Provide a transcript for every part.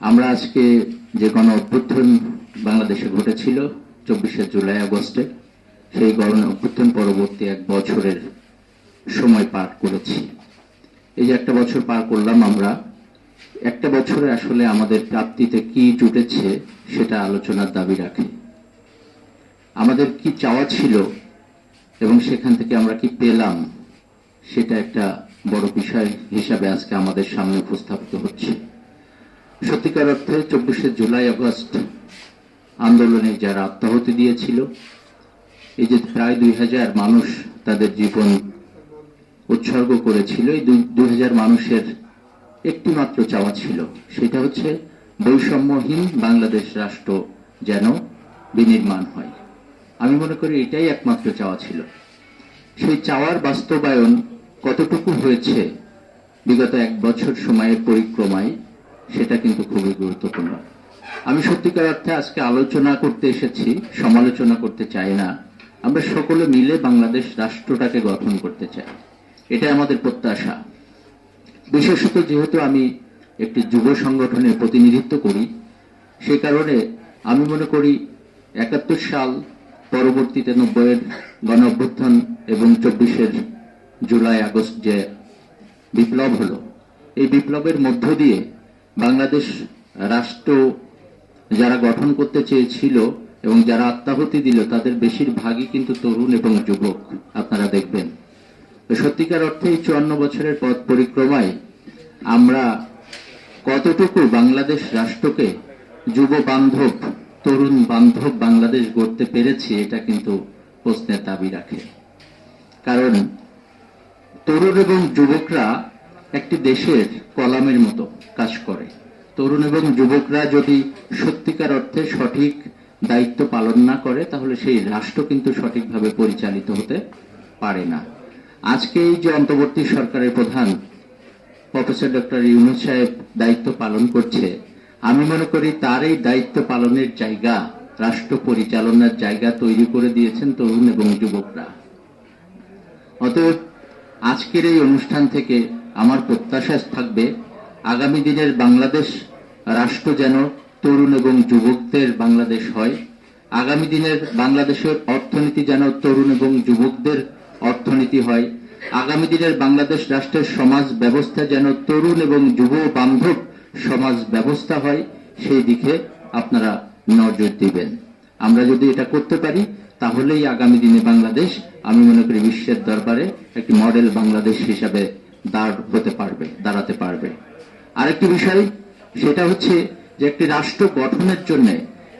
আমরা আজকে যে গণ অভ্যুত্থান বাংলাদেশে ঘটেছিল, চব্বিশে জুলাই, আগস্টে, সেই গণ অভ্যুত্থান পরবর্তী এক বছরের সময় পার করেছি। এই যে একটা বছর পার করলাম আমরা, একটা বছরে আসলে আমাদের প্রাপ্তিতে কি জুটেছে সেটা আলোচনার দাবি রাখে। আমাদের কি চাওয়া ছিল এবং সেখান থেকে আমরা কি পেলাম, সেটা একটা বড় বিষয় হিসাবে আজকে আমাদের সামনে উপস্থাপিত হচ্ছে। সত্যিকার অর্থে চব্বিশে জুলাই, আগস্ট আন্দোলনে যারা আত্মাহতি দিয়েছিল, এই যে প্রায় দুই হাজার মানুষ তাদের জীবন উৎসর্গ করেছিল, এই দুই হাজার মানুষের একটি মাত্র চাওয়া ছিল, সেটা হচ্ছে বৈষম্যহীন বাংলাদেশ রাষ্ট্র যেন বিনির্মাণ হয়। আমি মনে করি এটাই একমাত্র চাওয়া ছিল। সেই চাওয়ার বাস্তবায়ন কতটুকু হয়েছে, বিগত এক বছর সময়ের পরিক্রমায় সেটা কিন্তু খুবই গুরুত্বপূর্ণ। আমি সত্যিকার অর্থে আজকে আলোচনা করতে এসেছি, সমালোচনা করতে চাই না। আমরা সকলে মিলে বাংলাদেশ রাষ্ট্রটাকে গঠন করতে চাই। এটা আমাদের প্রত্যাশা। বিশেষত যেহেতু আমি একটি যুব সংগঠনের প্রতিনিধিত্ব করি, সে কারণে আমি মনে করি একাত্তর সাল পরবর্তীতে নব্বইয়ের গণ অভ্যুত্থান এবং চব্বিশের জুলাই আগস্ট যে বিপ্লব হলো, এই বিপ্লবের মধ্য দিয়ে বাংলাদেশ রাষ্ট্র যারা গঠন করতে চেয়েছিল এবং যারা আত্মাহতি দিল, তাদের বেশিরভাগই কিন্তু তরুণ এবং যুবক, আপনারা দেখবেন। সত্যিকার অর্থে এই চুয়ান্ন বছরের পথ পরিক্রমায় আমরা কতটুকু বাংলাদেশ রাষ্ট্রকে যুব বান্ধব, তরুণ বান্ধব বাংলাদেশ গড়তে পেরেছি, এটা কিন্তু প্রশ্নের দাবি রাখে। কারণ তরুণ এবং যুবকরা একটি দেশের কলামের মতো কাজ করে। তরুণ এবং যুবকরা যদি সত্যিকার অর্থে সঠিক দায়িত্ব পালন না করে, তাহলে সেই রাষ্ট্র কিন্তু সঠিকভাবে পরিচালিত হতে পারে না। আজকে এই যে অন্তর্বর্তী সরকারের প্রধান প্রফেসর ডক্টর ইউনুস সাহেব দায়িত্ব পালন করছে, আমি মনে করি তার এই দায়িত্ব পালনের জায়গা, রাষ্ট্র পরিচালনার জায়গা তৈরি করে দিয়েছেন তরুণ এবং যুবকরা। অতএব আজকের এই অনুষ্ঠান থেকে আমার প্রত্যাশা থাকবে আগামী দিনের বাংলাদেশ রাষ্ট্র যেন তরুণ এবং যুবকদের বাংলাদেশ হয়। আগামী দিনের বাংলাদেশের অর্থনীতি যেন তরুণ এবং যুবকদের অর্থনীতি হয়। আগামী দিনের বাংলাদেশ রাষ্ট্রের সমাজ ব্যবস্থা যেন তরুণ এবং যুব বান্ধব সমাজ ব্যবস্থা হয়, সেই দিকে আপনারা নজর দিবেন। আমরা যদি এটা করতে পারি, তাহলেই আগামী দিনে বাংলাদেশ, আমি মনে করি বিশ্বের দরবারে একটি মডেল বাংলাদেশ হিসাবে দাঁড় হতে পারবে, দাঁড়াতে পারবে। আরেকটি বিষয় সেটা হচ্ছে যে একটি রাষ্ট্র গঠনের জন্য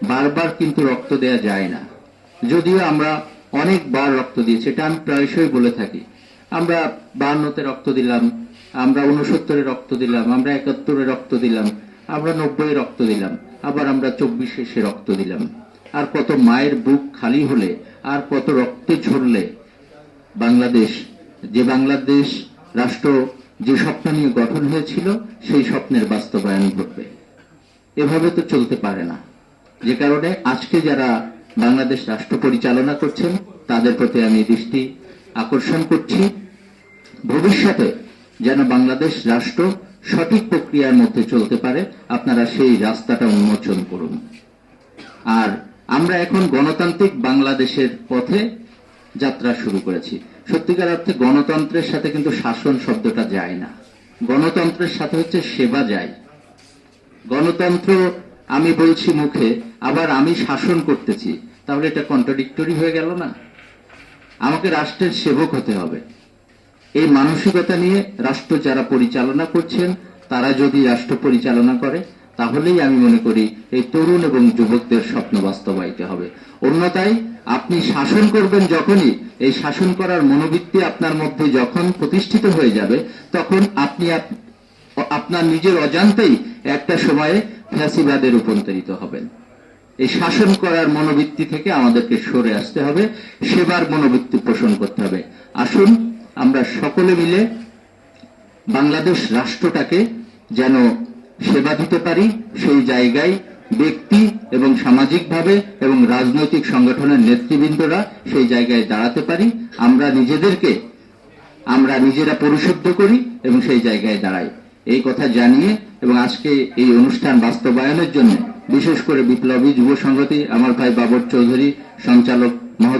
বারবার কিন্তু রক্ত দেয়া যায় না। যদিও আমরা অনেকবার রক্ত দিয়েছি, এটা আমি প্রায়শই বলে থাকি। আমরা বাহান্নতে রক্ত দিলাম, আমরা উনসত্তরে রক্ত দিলাম, আমরা একাত্তরে রক্ত দিলাম, আমরা নব্বই রক্ত দিলাম, আবার আমরা চব্বিশে সে রক্ত দিলাম। আর কত মায়ের বুক খালি হলে, আর কত রক্তে ঝরলে বাংলাদেশ, যে বাংলাদেশ রাষ্ট্র যে স্বপ্ন নিয়ে গঠন হয়েছিল, সেই স্বপ্নের বাস্তবায়ন ঘটবে। এভাবে তো চলতে পারে না। যে কারণে আজকে যারা বাংলাদেশ রাষ্ট্র পরিচালনা করছেন, তাদের প্রতি আমি দৃষ্টি আকর্ষণ করছি। ভবিষ্যতে যেন বাংলাদেশ রাষ্ট্র সঠিক প্রক্রিয়ার মধ্যে চলতে পারে, আপনারা সেই রাস্তাটা উন্মোচন করুন। আর আমরা এখন গণতান্ত্রিক বাংলাদেশের পথে যাত্রা শুরু করেছি। সত্যিকার অর্থে গণতন্ত্রের সাথে কিন্তু শাসন শব্দটা যায় না। গণতন্ত্রের সাথে হচ্ছে সেবা যায়। গণতন্ত্র আমি বলছি মুখে, আবার আমি শাসন করতেছি, তাহলে এটা কন্ট্রাডিক্টরি হয়ে গেল না? আমাকে রাষ্ট্রের সেবক হতে হবে। এই মানসিকতা নিয়ে রাষ্ট্র যারা পরিচালনা করছেন, তারা যদি রাষ্ট্র পরিচালনা করে, তাহলেই আমি মনে করি এই তরুণ এবং যুবকদের স্বপ্ন বাস্তবায়িত হবে। অন্যতায় আপনি শাসন করবেন যখনই, এই শাসন করার মনোবৃত্তি আপনার মধ্যে যখন প্রতিষ্ঠিত হয়ে যাবে, তখন আপনি আপনার নিজের অজান্তেই একটা সময়ে ফ্যাসিবাদে রূপান্তরিত হবেন। এই শাসন করার মনোবৃত্তি থেকে আমাদেরকে সরে আসতে হবে, সেবার মনোবৃত্তি পোষণ করতে হবে। আসুন, আমরা সকলে মিলে বাংলাদেশ রাষ্ট্রটাকে যেন সেবা দিতে পারি, সেই জায়গায় ব্যক্তি এবং সামাজিকভাবে এবং রাজনৈতিক সংগঠনের নেতৃবৃন্দরা সেই জায়গায় দাঁড়াতে পারি। আমরা নিজেদেরকে, আমরা নিজেরা পরিশুদ্ধ করি এবং সেই জায়গায় দাঁড়াই। এই কথা জানিয়ে এবং আজকে এই অনুষ্ঠান বাস্তবায়নের জন্য বিশেষ করে বিপ্লবী যুব সংগতি আমার ভাই বাবর চৌধুরী, সঞ্চালক মহোদয়